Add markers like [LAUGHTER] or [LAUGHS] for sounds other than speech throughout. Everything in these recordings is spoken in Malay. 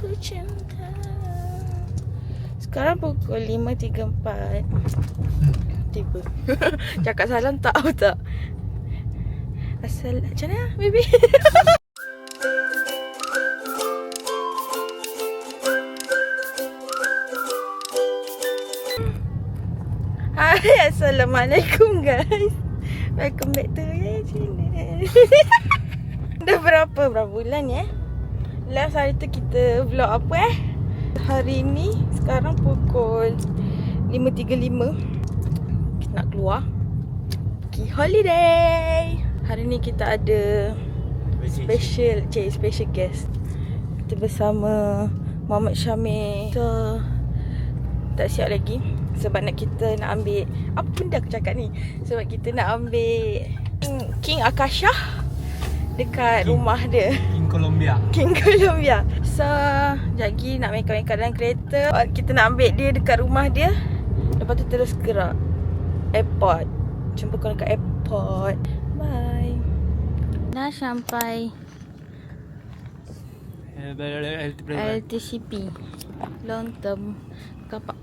Aku cinta. Sekarang pukul 5.34 Tiba. [LAUGHS] Cakap salam tak tahu tak? Asal Macam mana baby? [LAUGHS] Hai Assalamualaikum guys. Welcome back to my channel. [LAUGHS] Dah berapa berapa bulan ya Last hari tu kita vlog apa eh? Hari ni sekarang pukul 5.35 Kita nak keluar. Pergi holiday. Hari ni kita ada special. cik special guest. Kita bersama Muhammad Syamil. So tak siap lagi sebab nak kita nak ambil apa benda aku cakap ni? Sebab kita nak ambil King, Akasha dekat King. rumah dia Colombia. King Columbia so lagi nak make-up-make dalam kereta. Uh, kita nak ambil dia dekat rumah dia. Lepas tu terus gerak airport. Jumpa korang kat airport. Bye. Dah sampai LTCP Long term. Kapak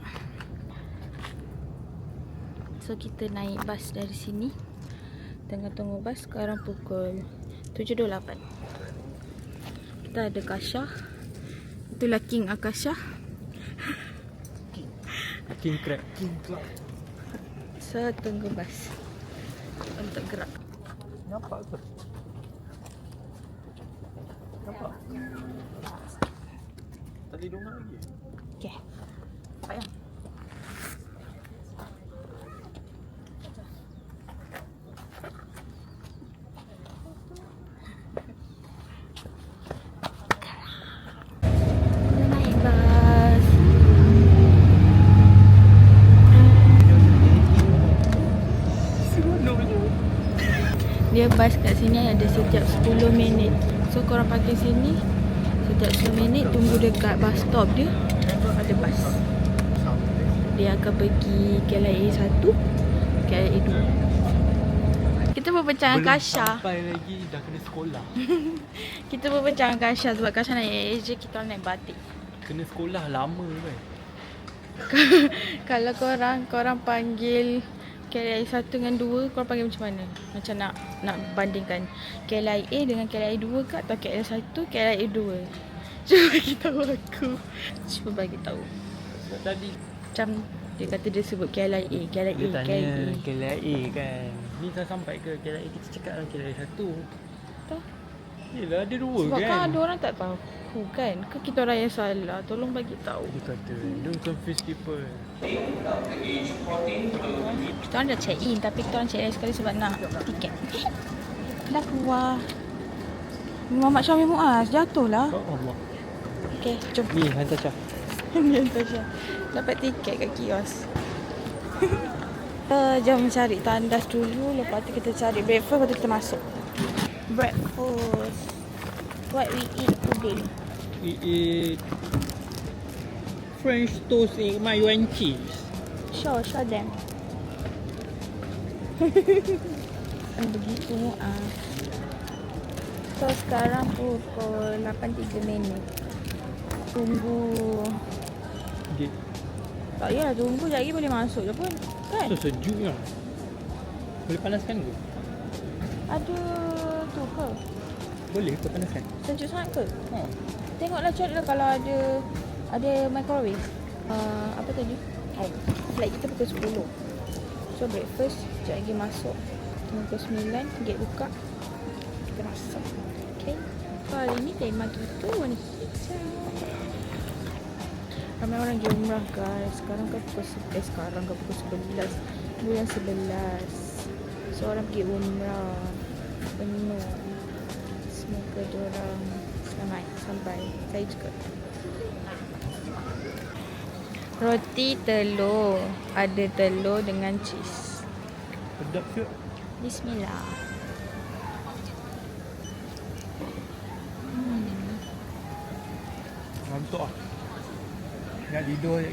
So kita naik bas dari sini. Tengah tunggu bas Sekarang pukul 7.28 Kita ada Kasha Itulah King Akasha King Crab. King Crab. So tunggu bas Untuk gerak Nampak ke? Nampak? Tadi rumah lagi. Okay Payah Kita naik bas Dia bas kat sini ada setiap 10 minit. So korang parking sini Setiap 10 minit tunggu dekat bus stop dia Ada bas Dia akan pergi KLIA 1 KLIA 2 Kita berbincang dengan Kasha. sampai lagi dah kena sekolah. [LAUGHS] Kita berbincang dengan Kasha Sebab Kasha naik AJ Kita naik batik. Kena sekolah lama kan. [LAUGHS] Kalau korang Korang panggil KLIA 1 dengan 2 Korang panggil macam mana? Macam nak Nak bandingkan KLIA dengan KLIA 2 ke Atau KLIA 1 KLIA 2 Cuba bagi tahu aku Cuba bagi tahu Sebab tadi Macam Dia kata dia sebut KLIA KLIA dia tanya KLIA KLIA kan. Ni dah sampai ke KLIA kita cakap lah KLIA satu. Tahu. Yelah ada dua Sebab kan kan. ada orang tak tahu kan? Ke kita orang yang salah? Tolong bagi tahu. Dia kata don't confuse people. Kita orang dah check in Tapi kita orang check in sekali sebab nak tiket. Dah keluar. Muhammad Syamil Muaz Jatuh lah. Oh Allah. Okay jom. Ni hantar Syah. [LAUGHS] Ni Tasha Dapat tiket kat kios. Kita jom cari tandas dulu Lepas tu kita cari breakfast Lepas tu kita masuk. Breakfast. What we eat today We eat French toast egg mayo and cheese. Show, show them Begitu ah. So sekarang pukul 8.3 minit Tunggu Dia Tak payah tunggu Sekejap lagi boleh masuk je pun Kan? so sejuk lah. Boleh panaskan ke? Ada tu ke? Boleh ke panaskan? Sejuk sangat ke? Ha. Tengoklah cari lah kalau ada Ada microwave. Uh, Apa tadi? Oh, flight kita pukul 10 So breakfast Sekejap lagi masuk. Pukul 9 Gate buka. Kita masuk Okay. Hari ni tema kita warna hijau Ramai orang pergi umrah guys. Sekarang kan pukul Eh sekarang kan pukul 11 Bulan 11 So orang pergi umrah. Penuh Semoga diorang selamat sampai Saya juga Roti telur Ada telur dengan cheese Sedap ke? Bismillah hmm. Ngantuk lah. Nak tidur je.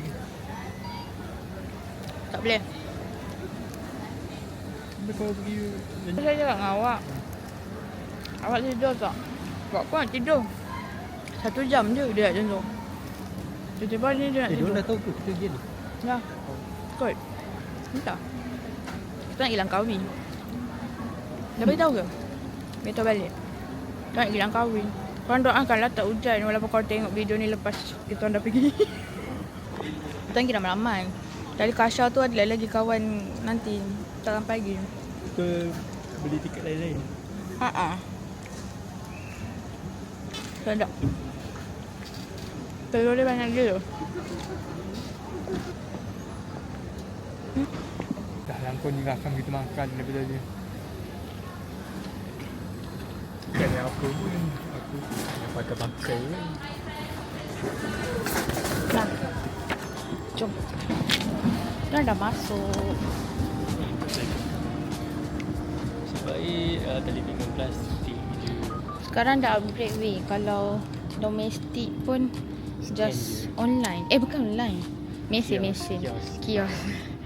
Tak boleh Tapi kalau pergi Saya cakap dengan awak Awak tidur tak? Apa nak tidur? Satu jam je dia nak jenguk. Tiba-tiba ni dia nak Eh, dia orang dah tahu ke kita pergi ni? Ya. Kot. Entah. Kita nak hilang kahwin. Dah beritahu ke? Beritahu balik. Kita nak hilang kahwin. Korang doakanlah tak hujan walaupun korang tengok video ni lepas kita orang dah pergi. [LAUGHS] kita orang kira ramai. Dari Kasha tu ada lagi kawan nanti. Tak sampai pagi. Kita beli tiket lain-lain. Ha ah. Sedap. Telur dia banyak gila. Dah lah kau ni akan kita makan daripada dia. Bukan yang aku pun. Aku yang pakai-pakai kan. Nah. Jom. Dah dah masuk. Sebaik uh, telefon plastik je. Sekarang dah upgrade weh. Kalau domestik pun just online. Eh bukan online. Mesin mesin. kios. Kios.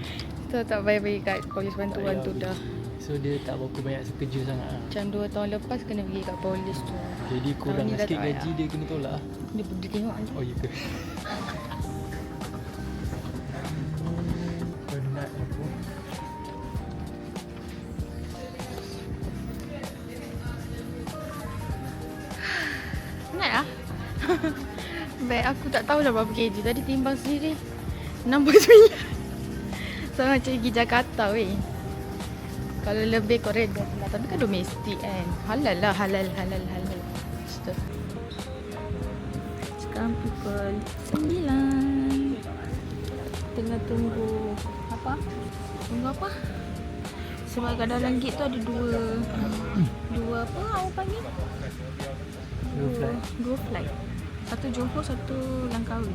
[LAUGHS] tu tak payah pergi kat polis bantuan tu dah. So dia tak berapa banyak sekerja sangat lah. Macam 2 tahun lepas kena pergi kat polis tu. Jadi kurang sikit gaji dia kena tolak. Dia, dia tengok. Oh ya ke? [LAUGHS] tahu dah berapa kg. Tadi timbang sendiri. 69. so [LAUGHS] macam pergi Jakarta weh. Kalau lebih kau reda lah. Tapi kan domestik kan. Halal lah. Halal, halal, halal. Sekarang pukul 9. Tengah tunggu apa? Tunggu apa? Sebab kat dalam gate tu ada dua dua apa awak panggil? Dua. Dua flight. Satu Johor, satu Langkawi.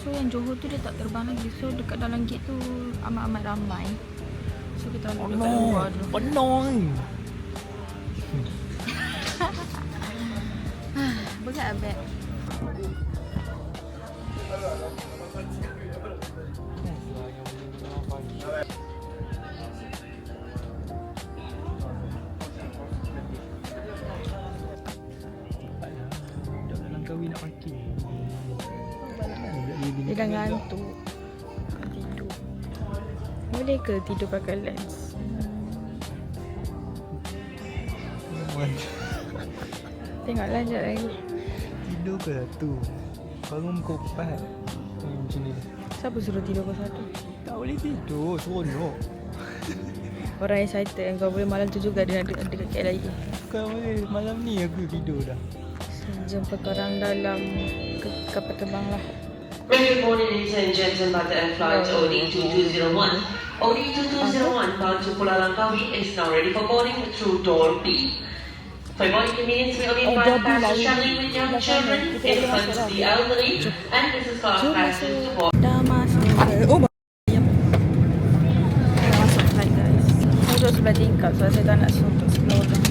So yang Johor tu dia tak terbang lagi. So dekat dalam gate tu amat-amat ramai. So kita Oh duduk kat luar dulu. Penong. [LAUGHS] Berat abad. Dah dah ngantuk. Tidur. Boleh ke tidur pakai lens? Tengoklah sekejap lagi. Tidur ke tu? Bangun pukul 4. Hmm, macam ni. Siapa suruh tidur pukul satu? Tak boleh tidur, seronok. [LAUGHS] Orang excited yang kau boleh malam tu juga dia nak dekat, dekat KLIA. Bukan boleh, malam ni aku tidur dah. Jumpa korang dalam ke kapal terbang lah. Very good morning, ladies and gentlemen, Bata Flight OD2201. OD2201 bound to Pulau Langkawi is now ready for boarding through door B. For boarding convenience, we only Oh, invite passengers traveling with young children, sana. Kita boleh masuk infants, the elderly, and business class passengers to board. Oh, masuk flight guys. Saya duduk sebelah tingkap sebab saya tak nak suntuk sebelah orang.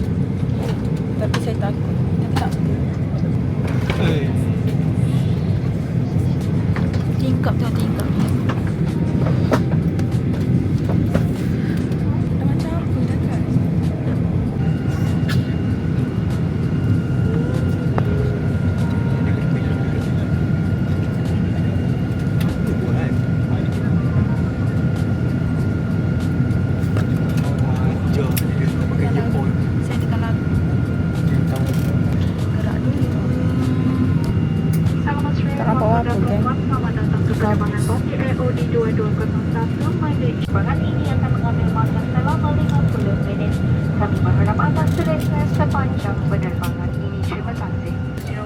Penerbangan ini. Terima kasih.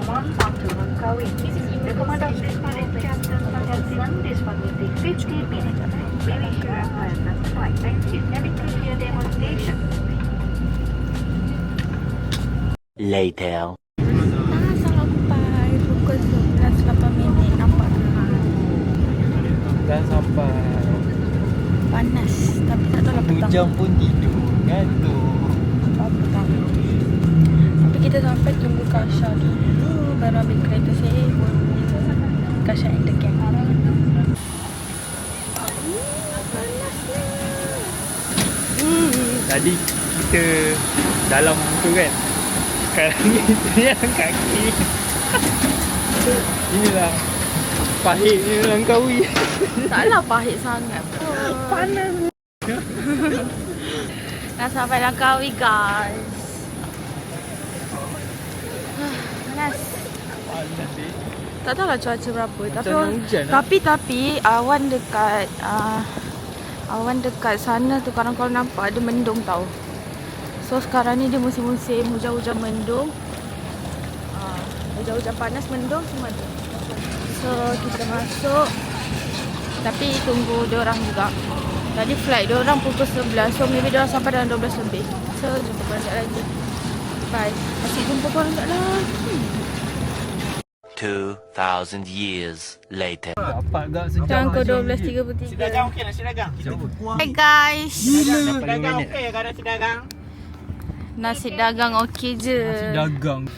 01 Batu Langkawi. The Commandant Pilot Captain Sanjay this one will take 15 minutes. We wish you a pleasant flight. Thank you. Demonstration. Later. Sampai pukul 11.8 minit. Nampak ke? Dah sampai. Panas. Tapi tak tahu lah petang. jam pun tidur. Ngantuk. Kita sampai tunggu Kasha dulu. Baru ambil kereta sewa. Kasha and the gang. Tadi kita dalam tu kan. Sekarang ni kita yang kaki. [LAUGHS] Inilah Pahitnya Langkawi [LAUGHS] Taklah pahit sangat pun. Panas. Dah sampai Langkawi guys. Panas. Tak tahu lah cuaca berapa tapi nak hujan lah. tapi tapi awan dekat uh, awan dekat sana tu kadang-kadang nampak ada mendung tau. So sekarang ni dia musim-musim hujan-hujan mendung. Uh, hujan-hujan panas mendung semua ada. So kita masuk tapi tunggu dia orang juga. Tadi flight dia orang pukul 11 so maybe dia orang sampai dalam 12 lebih. So jumpa korang sekejap lagi. Bye. Masih jumpa korang sekejap lagi. 2,000 years later. Pukul haji 12.33. Dagang okey nasi dagang. Hai guys. Dagang okey kan nasi dagang. Nasi dagang okey je. Dagang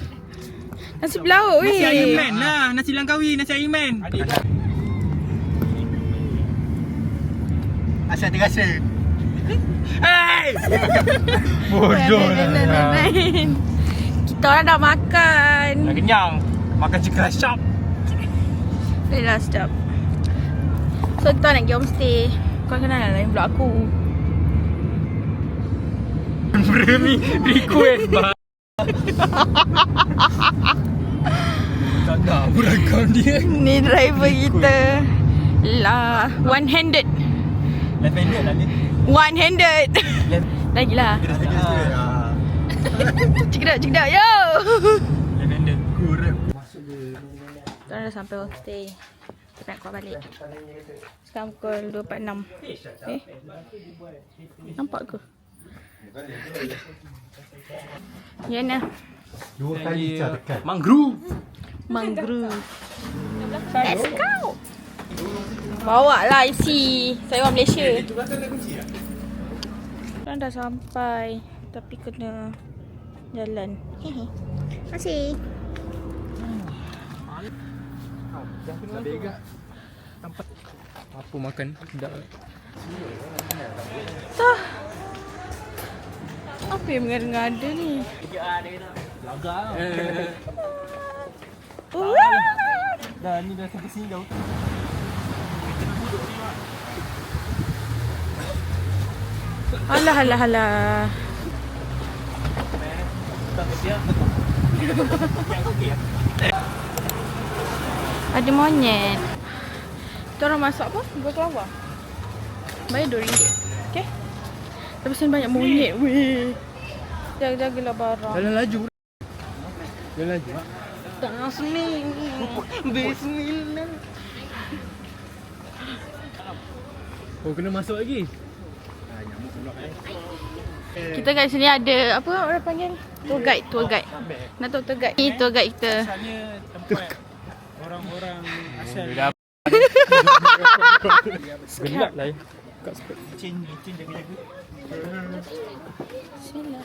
Nasi belauk weh. Nasi Man lah, nasi Langkawi, nasi Iron Man. Asal terasa Hey! Bodoh lain. Kita orang dah makan. Dah kenyang. Makan chicken shop. Dah lah sedap. So kita nak pergi homestay. Kau kenal lah lain blok aku. Berani request [LAUGHS] bah. Tak nak beragam dia Ni driver kita. Lah, one handed. Left handed lah ni. One handed. Lagilah. Cekdak, [LAUGHS] cekdak. Yo. [LAUGHS] Left handed. Kurang Sekarang dah sampai homestay. Kita nak keluar balik. Sekarang pukul 2.46. Eh? Nampak ke? Ya nah. Dua kali cah dekat Mangrove. Mangrove. Let's go. Bawa lah isi. Saya orang Malaysia. Sekarang dah sampai. Tapi kena jalan. Hehe. Masih. Apa makan Sedap Tah. Apa yang mengada-ngada ni? Wah. Dah ni dah sampai sini dah. Alah, alah, alah. [LAUGHS] Ada monyet. Kita orang masak apa? Gua kelawar. Bayar RM2. Okay? Tapi sini banyak monyet weh. Jaga-jagalah barang. Jalan laju Jalan laju Tasmin. Bismillah. Oh kena masuk lagi Kita kat sini ada apa orang panggil? Tour guide, tour guide. Nak tahu tour guide? Ni tour guide kita. Asalnya tempat orang-orang asal [LAUGHS] Gelap lah ya Cin, cin jaga-jaga. Sila.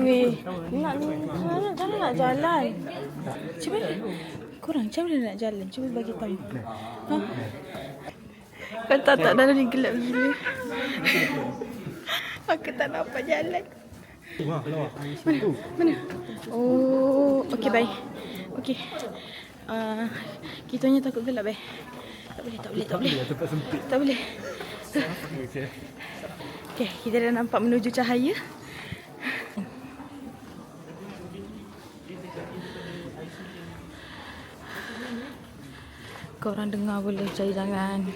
Weh, nak nak jangan nak jalan. Cuba korang macam mana nak jalan? Cuba bagi tahu. Ha? Kau tak tak dalam ni gelap gila. [LAUGHS] Aku tak nampak jalan. Mana? Mana? Oh, okey bye. Okey. Uh, kita hanya takut gelap eh. Tak boleh, tak boleh, tak boleh. Tempat sempit Tak boleh. Okay, kita dah nampak menuju cahaya. Korang dengar boleh cari jangan.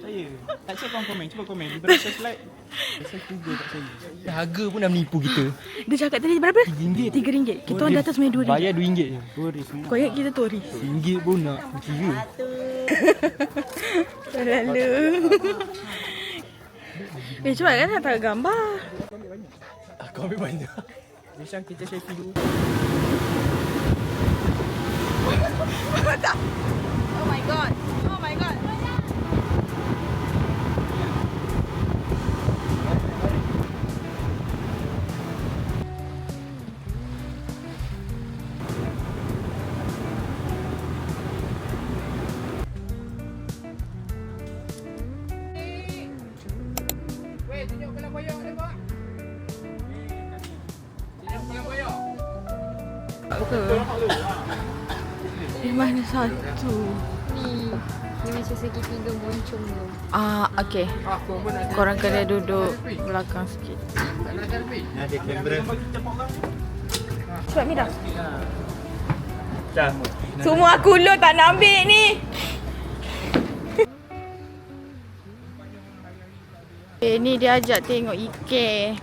Saya. Tak siapa korang komen. Cuba komen. Berapa slide? Saya tiga tak saya. Harga pun dah menipu kita Dia cakap tadi berapa? RM3. Tiga ringgit. Kita orang di atas main dua ringgit. Bayar RM2 je Turis. Kau ingat kita turis? RM1 pun nak kira Lalu. Eh, cuba kan nak taruh gambar. Aku ambil banyak Macam kita selfie dulu. [LAUGHS] Oh my god. Oh my god. Satu? Ni Ni macam segitiga moncong tu Ah, okey. Korang kena duduk belakang sikit. Ada kamera. Cepat Mira. Dah. Semua aku lo tak nak ambil ni. Eh, ni dia ajak tengok Ike.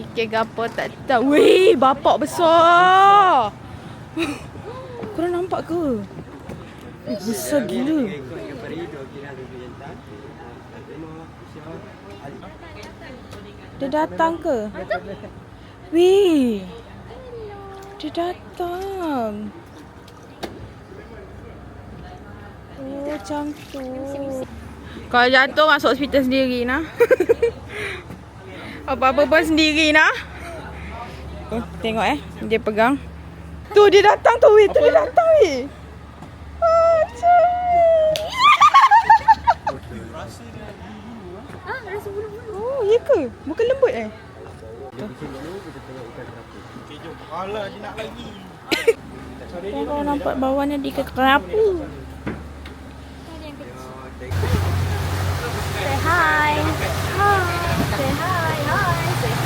Ike gapo tak tahu. Weh, bapak besar. Korang nampak ke? Eh, besar gila. Dia datang ke? Weh. Dia datang. Oh, macam tu. Kalau jatuh masuk hospital sendiri nah. [LAUGHS] Apa-apa pun sendiri nah. Tengok eh, dia pegang. Tu dia datang tu weh, tu dia datang weh. Oh? Bukan lembut eh? Alah, dia nak lagi. Kalau nampak bawahnya ke kerapu. Say hi Hi Say hi Hi Say Hi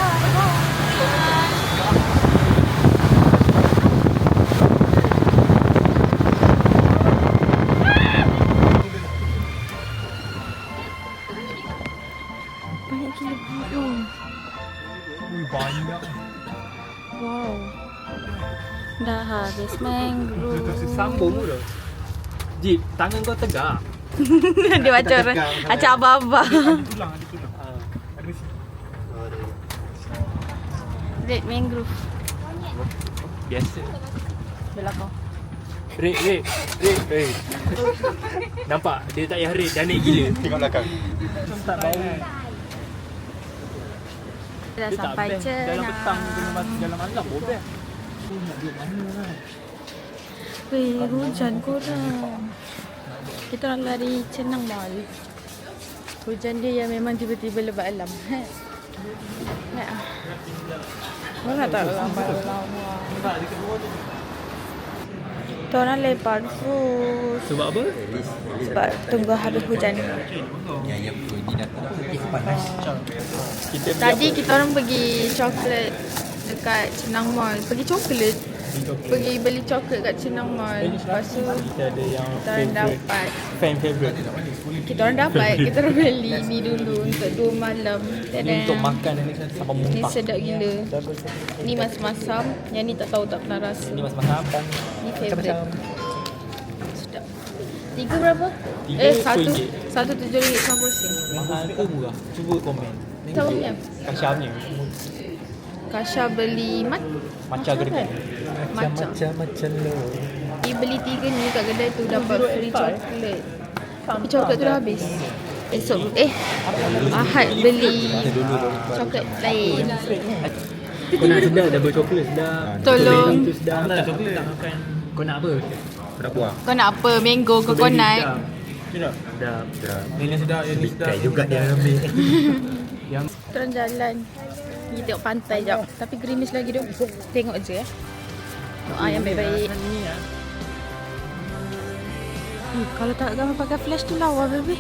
Sambung tu. Jip, tangan kau tegak. [LAUGHS] dia macam orang macam abah-abah. Tulang, ada tulang. Ada si. Red mangrove. Biasa. Belakang. Red, red, red, red. Nampak? Dia tak payah red, dah naik gila. Tengok belakang. Tak bau. Dah Dia tak sampai best. Dalam petang kena masuk dalam malam pun best. Weh, hujan korang. Kita orang lari Cenang Mall. Hujan dia yang memang tiba-tiba lebat alam. Ha. Nak ah. Kau nak tak gambar lama. Kita orang lepak terus. Sebab apa? Sebab tunggu habis hujan. Kita Tadi kita orang pergi coklat dekat Cenang Mall. Pergi coklat. Pergi beli coklat kat Cenang Mall. Lepas tu kita ada yang kita orang dapat. fan favourite. Kita orang dapat. Kita orang beli ni dulu untuk dua malam. Ini untuk makan ni sampai Ni muntah. sedap gila. Ni mas masam. Yang ni tak tahu tak pernah rasa. Ini mas-mas apa? Ni favourite. Sedap. Tiga berapa? Tiga eh, satu. RM10. Satu tujuh ringgit sembilan sen. Mahal ke murah? Cuba komen. Tahu ni? Kasyamnya. Kasha beli mat. Macam ke dekat? Macam. Macam-macam lo. Dia beli tiga ni kat kedai tu dapat free coklat. Tapi coklat tu dah habis. Esok eh Ahad beli coklat lain. Kau nak sedap double coklat sedap. Tolong. Sedap. Tak coklat. Kau nak apa? Kau nak buah. Kau nak apa? Mango, coconut. Sedap. Sedap. Sedap. Yang ni sedap, yang ni sedap. juga dia ambil. [LAUGHS] Terus jalan. Pergi tengok pantai jap. Tapi gerimis lagi tu. Tengok je eh. Doa yang baik-baik. Eh, kalau tak gambar pakai flash tu lawa baby.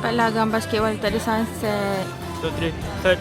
Dapatlah gambar sikit waktu tak ada sunset. Two, three, start.